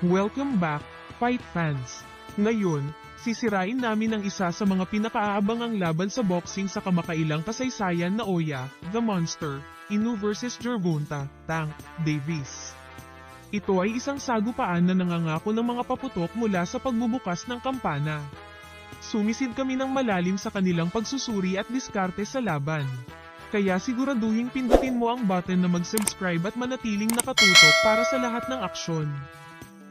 Welcome back, fight fans! Ngayon, sisirain namin ang isa sa mga pinakaabangang laban sa boxing sa kamakailang kasaysayan na Oya, The Monster, Inu vs. Gervonta, Tank, Davis. Ito ay isang sagupaan na nangangako ng mga paputok mula sa pagbubukas ng kampana. Sumisid kami ng malalim sa kanilang pagsusuri at diskarte sa laban. Kaya siguraduhin pindutin mo ang button na mag-subscribe at manatiling nakatutok para sa lahat ng aksyon.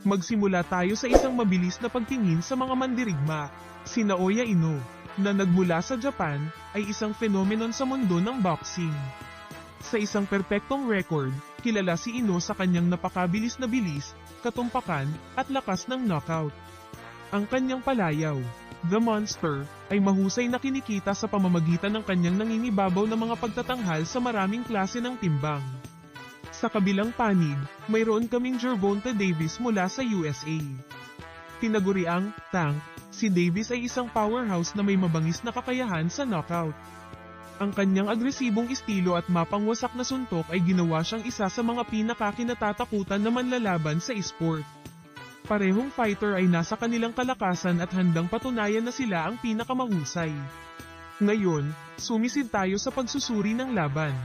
Magsimula tayo sa isang mabilis na pagtingin sa mga mandirigma. Si Naoya Ino, na nagmula sa Japan, ay isang phenomenon sa mundo ng boxing. Sa isang perpektong record, kilala si Ino sa kanyang napakabilis na bilis, katumpakan, at lakas ng knockout. Ang kanyang palayaw, The Monster, ay mahusay na kinikita sa pamamagitan ng kanyang nangingibabaw na mga pagtatanghal sa maraming klase ng timbang. Sa kabilang panig, mayroon kaming Gervonta Davis mula sa USA. Tinaguriang Tank, si Davis ay isang powerhouse na may mabangis na kakayahan sa knockout. Ang kanyang agresibong estilo at mapangwasak na suntok ay ginawa siyang isa sa mga pinakakinatatakutan na manlalaban sa esport. Parehong fighter ay nasa kanilang kalakasan at handang patunayan na sila ang pinakamahusay. Ngayon, sumisid tayo sa pagsusuri ng laban.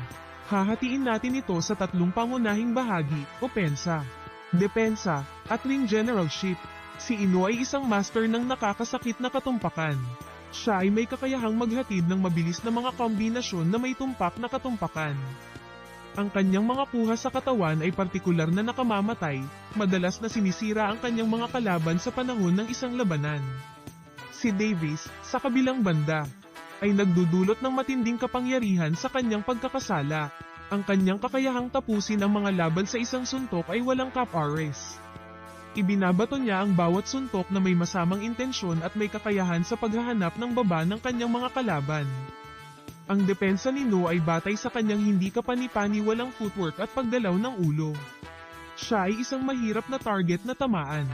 Hahatiin natin ito sa tatlong pangunahing bahagi, opensa, depensa, at ring generalship. Si Ino ay isang master ng nakakasakit na katumpakan. Siya ay may kakayahang maghatid ng mabilis na mga kombinasyon na may tumpak na katumpakan. Ang kanyang mga kuha sa katawan ay partikular na nakamamatay, madalas na sinisira ang kanyang mga kalaban sa panahon ng isang labanan. Si Davis, sa kabilang banda, ay nagdudulot ng matinding kapangyarihan sa kanyang pagkakasala. Ang kanyang kakayahang tapusin ang mga laban sa isang suntok ay walang cap-RS. Ibinabato niya ang bawat suntok na may masamang intensyon at may kakayahan sa paghahanap ng baba ng kanyang mga kalaban. Ang depensa ni No ay batay sa kanyang hindi kapani-pani walang footwork at pagdalaw ng ulo. Siya ay isang mahirap na target na tamaan.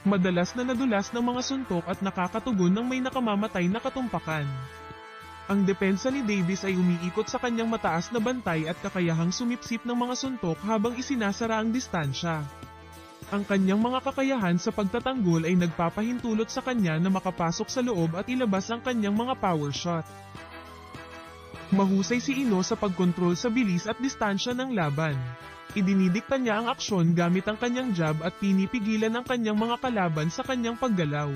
Madalas na nadulas ng mga suntok at nakakatugon ng may nakamamatay na katumpakan. Ang depensa ni Davis ay umiikot sa kanyang mataas na bantay at kakayahang sumipsip ng mga suntok habang isinasara ang distansya. Ang kanyang mga kakayahan sa pagtatanggol ay nagpapahintulot sa kanya na makapasok sa loob at ilabas ang kanyang mga power shot. Mahusay si Ino sa pagkontrol sa bilis at distansya ng laban. Idinidikta niya ang aksyon gamit ang kanyang jab at pinipigilan ang kanyang mga kalaban sa kanyang paggalaw.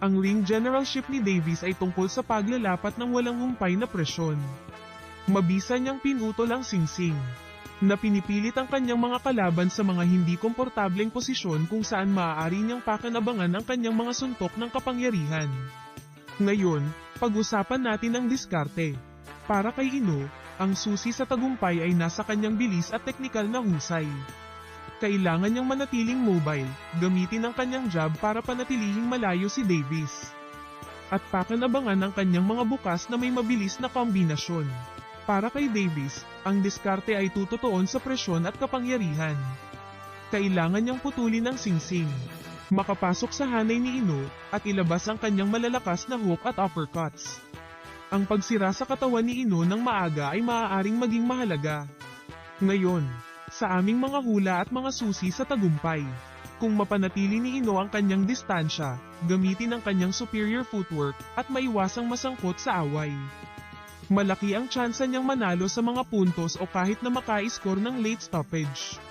Ang ring generalship ni Davis ay tungkol sa paglalapat ng walang humpay na presyon. Mabisa niyang pinutol ang singsing na pinipilit ang kanyang mga kalaban sa mga hindi komportableng posisyon kung saan maaari niyang pakanabangan ang kanyang mga suntok ng kapangyarihan. Ngayon, pag-usapan natin ang diskarte. Para kay Ino, ang susi sa tagumpay ay nasa kanyang bilis at teknikal na husay. Kailangan niyang manatiling mobile, gamitin ang kanyang jab para panatilihing malayo si Davis. At pakanabangan ang kanyang mga bukas na may mabilis na kombinasyon. Para kay Davis, ang diskarte ay tututuon sa presyon at kapangyarihan. Kailangan niyang putulin ang singsing. Makapasok sa hanay ni Ino, at ilabas ang kanyang malalakas na hook at uppercuts. Ang pagsira sa katawan ni Ino ng maaga ay maaaring maging mahalaga. Ngayon, sa aming mga hula at mga susi sa tagumpay, kung mapanatili ni Ino ang kanyang distansya, gamitin ang kanyang superior footwork, at maiwasang masangkot sa away. Malaki ang tsansa niyang manalo sa mga puntos o kahit na maka-score ng late stoppage.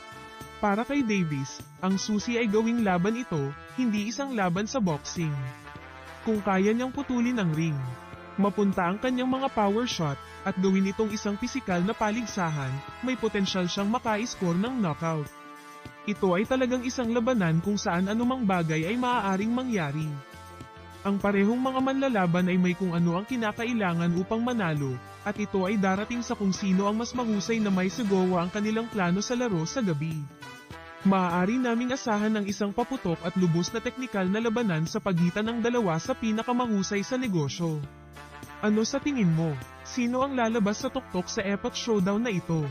Para kay Davis, ang susi ay gawing laban ito, hindi isang laban sa boxing. Kung kaya niyang putulin ang ring, mapunta ang kanyang mga power shot, at gawin itong isang pisikal na paligsahan, may potensyal siyang maka-score ng knockout. Ito ay talagang isang labanan kung saan anumang bagay ay maaaring mangyari. Ang parehong mga manlalaban ay may kung ano ang kinakailangan upang manalo, at ito ay darating sa kung sino ang mas mahusay na may sagawa ang kanilang plano sa laro sa gabi. Maaari naming asahan ng isang paputok at lubos na teknikal na labanan sa pagitan ng dalawa sa pinakamahusay sa negosyo. Ano sa tingin mo? Sino ang lalabas sa tuktok sa Epoch Showdown na ito?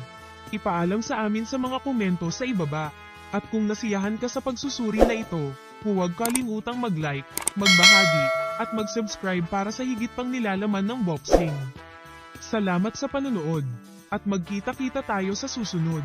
Ipaalam sa amin sa mga komento sa ibaba. At kung nasiyahan ka sa pagsusuri na ito, huwag kalimutang mag-like, magbahagi, at mag-subscribe para sa higit pang nilalaman ng boxing. Salamat sa panonood, at magkita-kita tayo sa susunod.